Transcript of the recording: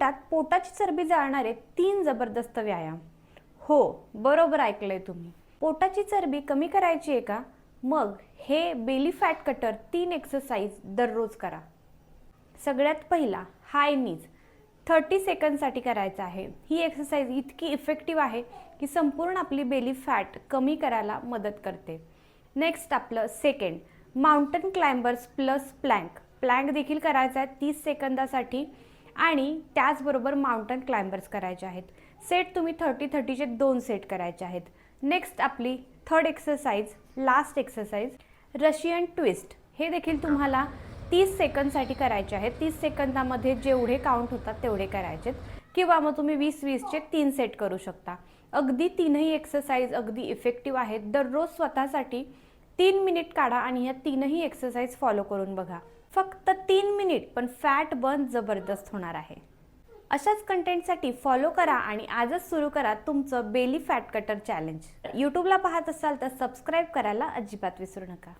मिनिटात पोटाची चरबी जाळणारे तीन जबरदस्त व्यायाम. हो बरोबर ऐकलंय तुम्ही. पोटाची चरबी कमी करायची आहे का? मग हे बेली फॅट कटर तीन एक्सरसाइज दररोज करा. सगळ्यात पहिला हाय नीज थर्टी सेकंदसाठी करायचं आहे. ही एक्सरसाइज इतकी इफेक्टिव्ह आहे की संपूर्ण आपली बेली फॅट कमी करायला मदत करते. नेक्स्ट आपलं second mountain climbers plus plank plank देखील करायचा आहे तीस सेकंदासाठी आणि त्याचबरोबर माउंटन क्लाइंबर्स करायचे आहेत. सेट तुम्ही थर्टी थर्टीचे दोन सेट करायचे आहेत. नेक्स्ट आपली third exercise last exercise Russian twist हे देखील तुम्हाला तीस सेकंदसाठी करायचे आहेत. तीस सेकंदामध्ये जेवढे काउंट होतात तेवढे करायचेत किंवा मग तुम्ही वीस वीसचे तीन सेट करू शकता. अगदी तीनही एक्सरसाइज अगदी इफेक्टिव्ह आहेत. दररोज स्वतःसाठी तीन मिनिट काढा आणि ह्या तीनही एक्सरसाइज फॉलो करून बघा. फक्त तीन मिनिट पण फॅट बर्न जबरदस्त होणार आहे. अशाच कंटेंटसाठी फॉलो करा आणि आजच सुरू करा तुमचं बेली फॅट कटर चॅलेंज यूट्यूबला पाहत असाल तर सबस्क्राईब करायला अजिबात विसरू नका.